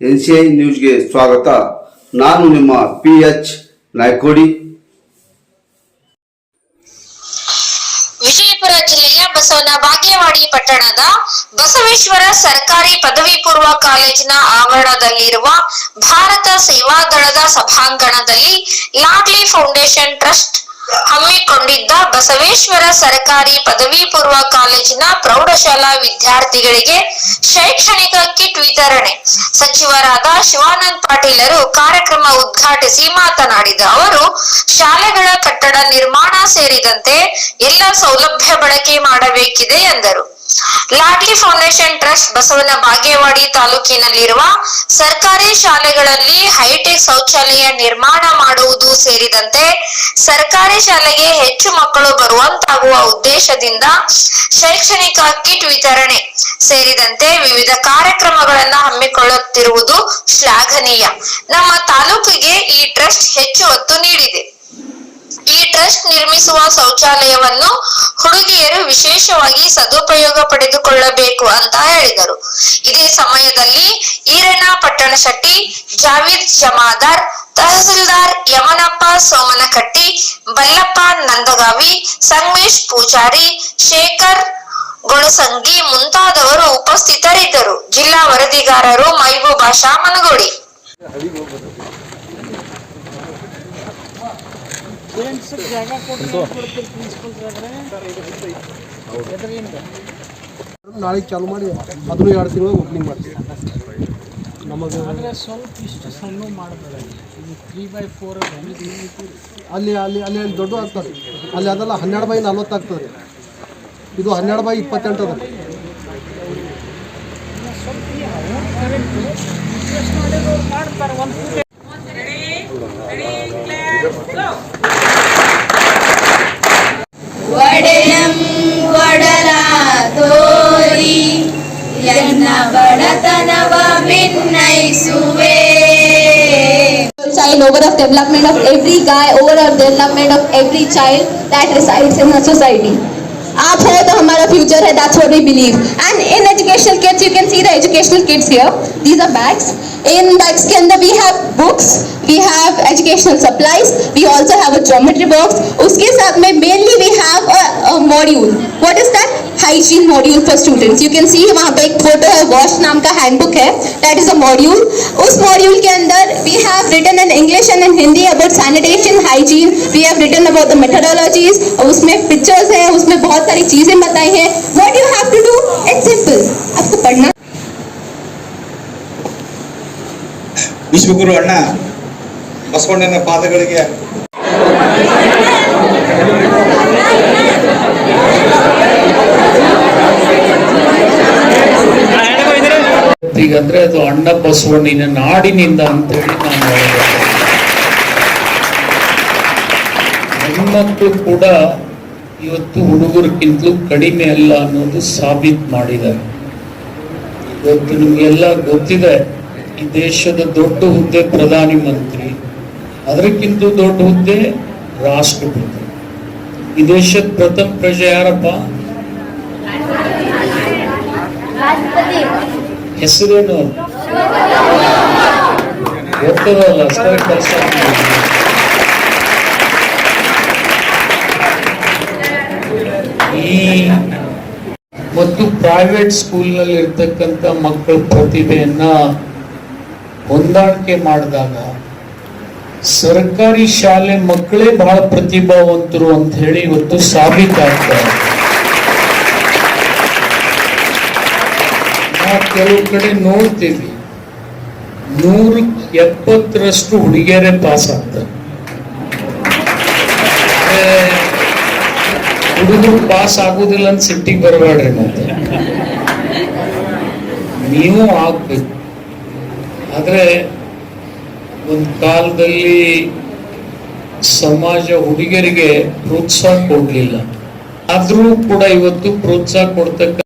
N C I ನ್ಯೂಸ್ಗೆ ಸ್ವಾಗತ. ನಾನು ನಿಮ್ಮ ಪಿ ಎಚ್ ನಾಯ್ಕೋಡಿ. ವಿಜಯಪುರ ಜಿಲ್ಲೆಯ ಬಸವನ ಬಾಗೇವಾಡಿ ಪಟ್ಟಣದ ಬಸವೇಶ್ವರ ಸರ್ಕಾರಿ ಪದವಿ ಪೂರ್ವ ಕಾಲೇಜಿನ ಆವರಣದಲ್ಲಿರುವ ಭಾರತ ಸೇವಾದಳದ ಸಭಾಂಗಣದಲ್ಲಿ ಲಾಡ್ಲಿ ಫೌಂಡೇಶನ್ ಟ್ರಸ್ಟ್ ಹಮ್ಮಿಕೊಂಡಿದ್ದ ಬಸವೇಶ್ವರ ಸರ್ಕಾರಿ ಪದವಿ ಪೂರ್ವ ಕಾಲೇಜಿನ ಪ್ರೌಢಶಾಲಾ ವಿದ್ಯಾರ್ಥಿಗಳಿಗೆ ಶೈಕ್ಷಣಿಕ ಕಿಟ್ ವಿತರಣೆ. ಸಚಿವರಾದ ಶಿವಾನಂದ್ ಪಾಟೀಲರು ಕಾರ್ಯಕ್ರಮ ಉದ್ಘಾಟಿಸಿ ಮಾತನಾಡಿದ ಅವರು, ಶಾಲೆಗಳ ಕಟ್ಟಡ ನಿರ್ಮಾಣ ಸೇರಿದಂತೆ ಎಲ್ಲ ಸೌಲಭ್ಯ ಬಳಕೆ ಮಾಡಬೇಕಿದೆ ಎಂದರು. Lordly foundation trust Basavana Bagewadi ತಾಲೂಕಿನಲ್ಲಿರುವ ಸರ್ಕಾರಿ ಶಾಲೆಗಳಲ್ಲಿ ಹೈಟೆಕ್ ಶೌಚಾಲಯ ನಿರ್ಮಾಣ ಮಾಡುವುದು ಸೇರಿದಂತೆ ಸರ್ಕಾರಿ ಶಾಲೆಗೆ ಹೆಚ್ಚು ಮಕ್ಕಳು ಬರುವಂತಾಗುವ ಉದ್ದೇಶದಿಂದ ಶೈಕ್ಷಣಿಕ ಕಿಟ್ ವಿತರಣೆ ಸೇರಿದಂತೆ ವಿವಿಧ ಕಾರ್ಯಕ್ರಮಗಳನ್ನು ಹಮ್ಮಿಕೊಳ್ಳುತ್ತಿರುವುದು ಶ್ಲಾಘನೀಯ. ನಮ್ಮ ತಾಲೂಕಿಗೆ ಈ ಟ್ರಸ್ಟ್ ಹೆಚ್ಚು ಒತ್ತು ನೀಡಿದೆ. ಈ ಟ್ರಸ್ಟ್ ನಿರ್ಮಿಸುವ ಶೌಚಾಲಯವನ್ನು ಹುಡುಗಿಯರು ವಿಶೇಷವಾಗಿ ಸದುಪಯೋಗ ಪಡೆದುಕೊಳ್ಳಬೇಕು ಅಂತ ಹೇಳಿದರು. ಇದೇ ಸಮಯದಲ್ಲಿ ಈರಣ್ಣ ಪಟ್ಟಣಶೆಟ್ಟಿ ಜಾವೀದ್ ಜಮಾದಾರ್, ತಹಸೀಲ್ದಾರ್ ಯಮನಪ್ಪ ಸೋಮನಕಟ್ಟಿ, ಬಲ್ಲಪ್ಪ ನಂದಗಾವಿ, ಸಂಗಮೇಶ್ ಪೂಜಾರಿ, ಶೇಖರ್ ಗುಣಸಂಗಿ ಮುಂತಾದವರು ಉಪಸ್ಥಿತರಿದ್ದರು. ಜಿಲ್ಲಾ ವರದಿಗಾರರು ಮೈಬೂಬಾ ಶಾ ಮನಗೋಡಿ ಪೇರೆಂಟ್ಸ್ ಜಾಗ ಕೊಟ್ಟು ಪ್ರಿನ್ಸಿಪಲ್ ನಾಳೆಗೆ ಚಾಲು ಮಾಡಿ ಅದನ್ನು ಎರಡು ತಿಂಗಳು ಓಪನಿಂಗ್ ಮಾಡ್ತೀವಿ. ನಮಗೆ ಆದರೆ ಸ್ವಲ್ಪ ಇಷ್ಟು ಸಣ್ಣ ಮಾಡಬೇಡ. ಇದು ತ್ರೀ ಬೈ ಫೋರ್ ಅಲ್ಲಿ ಅಲ್ಲಿ ಅಲ್ಲಿ ಅಲ್ಲಿ ದೊಡ್ಡ ಆಗ್ತದೆ. ಅಲ್ಲಿ ಅದೆಲ್ಲ ಹನ್ನೆರಡು ಬೈ ನಲ್ವತ್ತು ಆಗ್ತದೆ. ಇದು ಹನ್ನೆರಡು ಬೈ ಇಪ್ಪತ್ತೆಂಟು ಅದ. ಮಾಡ್ತಾರೆ. ಒಂದು ಬಡತನವ ಭಿನ್ನೈಸುವೆ child over of development of every guy over of development of every child that resides in our society आप है तो हमारा फ्यूचर है that's what we believe and in educational kits you can see the educational kits here these are bags In the इसके अंदर we have books, we have educational supplies, we also have a geometry box. उसके साथ में mainly we have a, a module. What is that? Hygiene module for students you can see वहाँ पे एक photo है wash नाम का handbook है दैट इज़ अ मॉड्यूल उस मॉड्यूल के अंदर we have written in English and in Hindi about sanitation hygiene we have written about the methodologies उसमें पिक्चर्स हैं उसमें बहुत सारी चीज़ें बताई हैं वॉट यू हैव टू ವಿಶ್ವಗುರು ಅಣ್ಣ ಬಸವಣ್ಣನ ಪಾದಗಳಿಗೆ. ಈಗಂದ್ರೆ ಅದು ಅಣ್ಣ ಬಸವಣ್ಣಿನ ನಾಡಿನಿಂದ ಅಂತ ಹೇಳಿ ನಾನು ಹೆಣ್ಮಕ್ಳು ಕೂಡ ಇವತ್ತು ಹುಡುಗರಿಗಿಂತಲೂ ಕಡಿಮೆ ಅಲ್ಲ ಅನ್ನೋದು ಸಾಬೀತು ಮಾಡಿದ್ದಾರೆ. ಇವತ್ತು ನಿಮಗೆಲ್ಲ ಗೊತ್ತಿದೆ. ಈ ದೇಶದ ದೊಡ್ಡ ಹುದ್ದೆ ಪ್ರಧಾನಿ ಮಂತ್ರಿ ಅದಕ್ಕಿಂತ ದೊಡ್ಡ ಹುದ್ದೆ ರಾಷ್ಟ್ರಪತಿ. ಈ ದೇಶದ ಪ್ರಥಮ ಪ್ರಜೆ ಯಾರಪ್ಪ? ಹೆಸರೇನು? ಗೊತ್ತದಲ್ಲ ಅಷ್ಟೇ ಕೆಲಸ ಈ ಮತ್ತು ಪ್ರೈವೇಟ್ ಸ್ಕೂಲ್ನಲ್ಲಿ ಇರ್ತಕ್ಕಂಥ ಮಕ್ಕಳ ಪ್ರತಿಭೆಯನ್ನ ಹೊಂದಾಣಿಕೆ ಮಾಡಿದಾಗ ಸರ್ಕಾರಿ ಶಾಲೆ ಮಕ್ಕಳೇ ಬಹಳ ಪ್ರತಿಭಾವಂತರು ಅಂತ ಹೇಳಿ ಇವತ್ತು ಸಾಬೀತಾಗ್ತಾರೆ ಕೆಲವು ಕಡೆ ನೋಡ್ತೀವಿ. ನೂರ ಎಪ್ಪತ್ತರಷ್ಟು ಹುಡುಗಿಯರೇ ಪಾಸ್ ಆಗ್ತಾರೆ. ಹುಡುಗರು ಪಾಸ್ ಆಗುದಿಲ್ಲ ಅಂತ ಸಿಟ್ಟಿಗೆ ಬರಬೇಡ್ರಿ ಮತ್ತೆ. ನೀವು ಆಗ್ಬೇಕು. ಆದ್ರೆ ಒಂದು ಕಾಲದಲ್ಲಿ ಸಮಾಜ ಹುಡುಗರಿಗೆ ಪ್ರೋತ್ಸಾಹ ಕೊಡಲಿಲ್ಲ. ಆದರೂ ಕೂಡ ಇವತ್ತು ಪ್ರೋತ್ಸಾಹ ಕೊಡ್ತಕ್ಕ